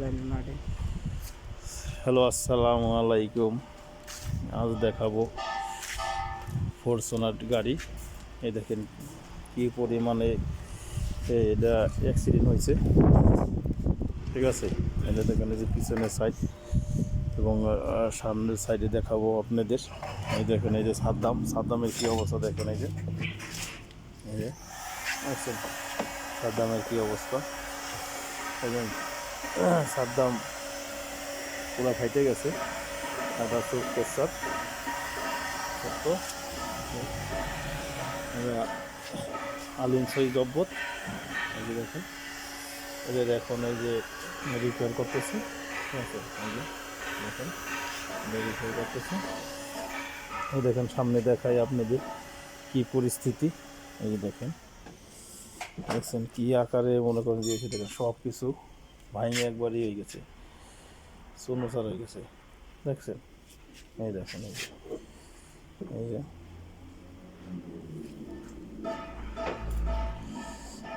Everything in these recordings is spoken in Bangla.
লাইনের মাঠে হ্যালো, আসসালামু আলাইকুম। আজ দেখাবো ফরচুনার গাড়ি। এই দেখেন কি পরিমাণে এটা অ্যাক্সিডেন্ট হয়েছে। ঠিক আছে? এটা দেখেন যে পিছনের সাইড এবং সামনের সাইডে দেখাবো আপনাদের। এই দেখেন এই যে সাদ্দাম। সাদ্দামের কী অবস্থা দেখেন এই যে। এই যে সাদ্দামের কী অবস্থা? এবং সাদ্দাম পুরা ফাইটে গেছে। সাদা চোখ পেশাব এরা আলিম সই জব্বত। দেখেন। এদের এখন এই যে রিপেয়ার করতেছে। ঠিক আছে? এই দেখেন রিপেয়ার করতেছে। এই দেখেন, সামনে দেখাই আপনাদের কি পরিস্থিতি। এই দেখেন। দেখছেন কী আকারে মনে করেন দিয়েছে দেখেন সব কিছু ভাঙে একবারই হয়ে গেছে। শূন্যসার হয়ে গেছে। দেখছেন? এই দেখেন, এই যে।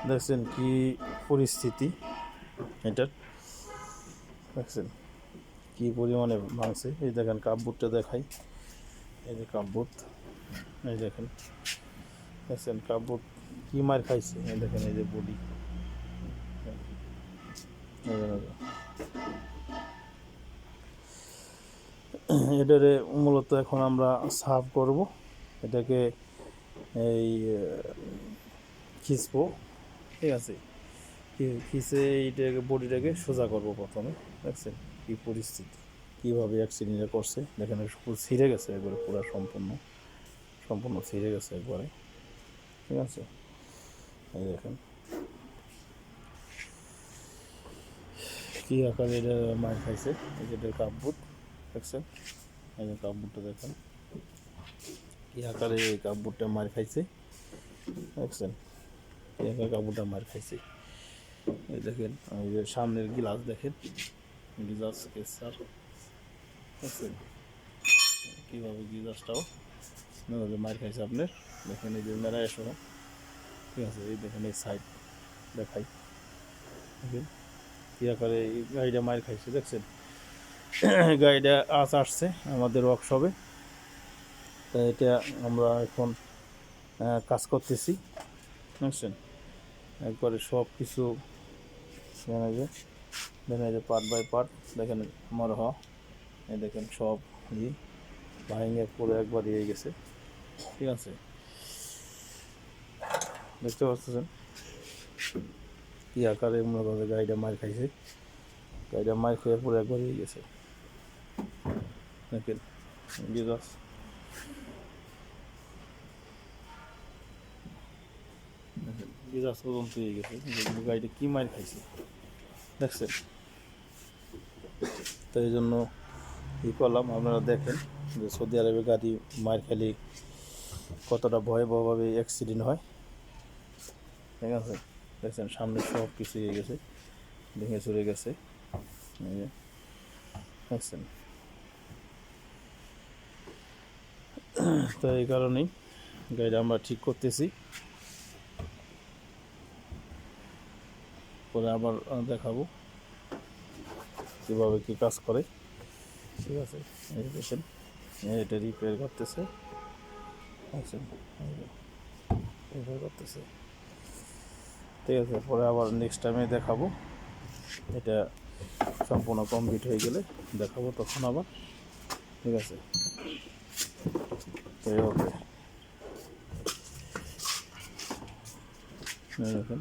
দেখছেন কি পরিস্থিতি এটার? দেখছেন কি পরিমাণে ভাঙছে? এই দেখেন কাপবুটটা দেখাই। এই যে কাপবুট এই দেখেন। দেখছেন কাপবুট কি মার খাইছে? এই দেখেন, এই যে বডি। এটারে মূলত এখন আমরা সাফ করব। এটাকে এই খিচবো ঠিক আছে? খিচে এইটাকে, বডিটাকে সোজা করব প্রথমে, দেখছেন? কী পরিস্থিতি, কীভাবে অ্যাক্সিডেন্টটা করছে? দেখেন ছিঁড়ে গেছে, একবারে পুরো সম্পূর্ণ সম্পূর্ণ ছিঁড়ে গেছে একবারে, ঠিক আছে? এই দেখেন। কী আকারে এটা মার খাইছে? এই যে এটার কাপবুট দেখছেন? এই যে কাপবুটটা দেখেন। কি আকারে এই কাপবুটটা মার খাইছে? দেখছেন? কি আকারে কাপড়টা মার খাইছে? এই দেখেন, এই যে সামনের গিলাস দেখেন। গিলাস কেসার। দেখছেন? কীভাবে গিলাসটাও এভাবে মার খাইছে আপনার? দেখেন এই যে মেরা এসো ঠিক আছে, এই দেখেন এই সাইড দেখাই। দেখেন? কি আকারে এই গাড়িটা মার খাইছে, দেখছেন? গাড়িটা আজ আসছে আমাদের ওয়ার্কশপে তা এটা আমরা এখন কাজ করতেছি বুঝছেন একবারে সব কিছু যে যে পার্ট বাই পার্ট দেখেন আমার হ দেখেন সব ই ভাঙে পুরো একবার ইয়ে গেছে, ঠিক আছে? দেখতে পাচ্ছেন? কি আকারে মনে গাড়িটা মার খাইছে? গাড়িটা মার খেয়ে পুরো একবার ইয়ে গেছে। দেখেন গিজাস পর্যন্ত হয়ে গেছে। গাড়িটা কি মার খাইছে? দেখছেন? তো এই জন্য ই করলাম, আপনারা দেখেন যে সৌদি আরবে গাড়ি মার খেলে কতটা ভয়াবহভাবে অ্যাক্সিডেন্ট হয়। ঠিক আছে? দেখছেন, সামনে সব কিছু হয়ে গেছে, ভেঙে চলে গেছে। দেখছেন? তো এই কারণেই গাড়িটা আমরা ঠিক করতেছি। পরে আবার দেখাবো কীভাবে কী কাজ করে। ঠিক আছে, এই দেখেন এটা রিপেয়ার করতেছে। দেখছেন রিপেয়ার করতেছে। ঠিক আছে, পরে আবার নেক্সট টাইমে দেখাবো। এটা সম্পূর্ণ কমপ্লিট হয়ে গেলে দেখাবো তখন আবার। ঠিক আছে? ওকে। দেখেন।